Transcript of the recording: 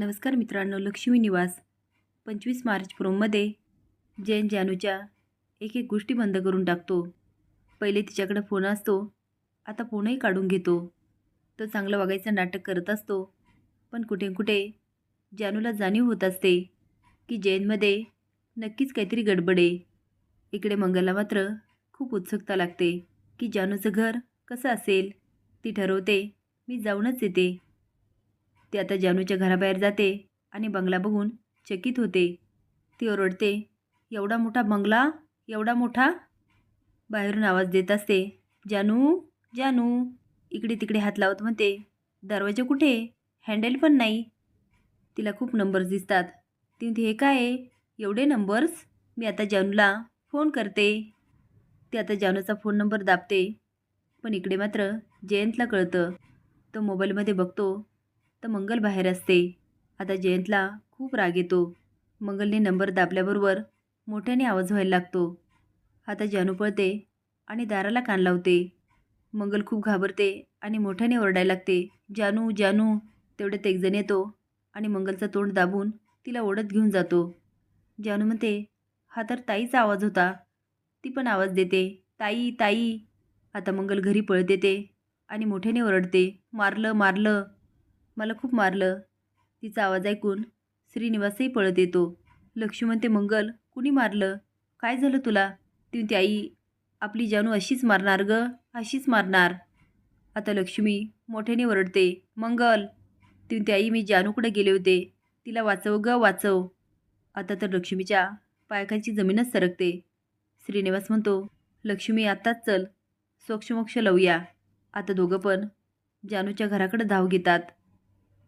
नमस्कार मित्रांनो लक्ष्मी निवास. पंचवीस मार्च प्रोममध्ये जैन जानूच्या एक एक गोष्टी बंद करून टाकतो. पहिले तिच्याकडे फोन असतो आता फोनही काढून घेतो. तो चांगलं वागायचं नाटक करत असतो पण कुठे कुठे जानूला जाणीव होत असते की जैनमध्ये नक्कीच काहीतरी गडबड आहे. इकडे मंगलला मात्र खूप उत्सुकता लागते की जानूचं घर कसं असेल ती ठरवते मी जाऊनच येते. ती आता जानूच्या घराबाहेर जाते आणि बंगला बघून चकित होते. ती ओरडते एवढा मोठा बंगला? एवढा मोठा? बाहेरून आवाज देत असते जानू जानू. इकडे तिकडे हात लावत म्हणते दरवाजा कुठे? हँडल पण नाही. तिला खूप नंबर्स दिसतात. ती म्हणते हे काय? एवढे नंबर्स? मी आता जानूला फोन करते. ती आता जानूचा फोन नंबर दाबते पण इकडे मात्र जयंतला कळतं. तो मोबाईलमध्ये बघतो तर मंगल बाहेर असते. आता जयंतला खूप राग येतो. मंगलने नंबर दाबल्याबरोबर मोठ्याने आवाज व्हायला लागतो. आता जानू पळते आणि दाराला कान लावते. मंगल खूप घाबरते आणि मोठ्याने ओरडायला लागते. जानू जानू तेवढ्यात एकजण येतो आणि मंगलचं तोंड दाबून तिला ओढत घेऊन जातो. जानू म्हणते हा तर ताईचा आवाज होता. ती पण आवाज देते. ताई ताई. आता मंगल घरी पळत येते आणि मोठ्याने ओरडते मारलं मारलं. मला खूप मारलं. तिचा आवाज ऐकून श्रीनिवासही पळत येतो. लक्ष्मण ते मंगल कुणी मारलं? काय झालं तुला? ती आई आपली जानू अशीच मारणार ग अशीच मारणार. आता लक्ष्मी मोठ्याने ओरडते मंगल. ती आई मी जानूकडे गेले होते. तिला वाचव ग वाचव. आता तर लक्ष्मीच्या पायखाची जमीनच सरकते. श्रीनिवास म्हणतो लक्ष्मी आत्ताच चल. सोक्षमोक्ष लावूया. आता दोघं पण जानूच्या घराकडे धाव घेतात.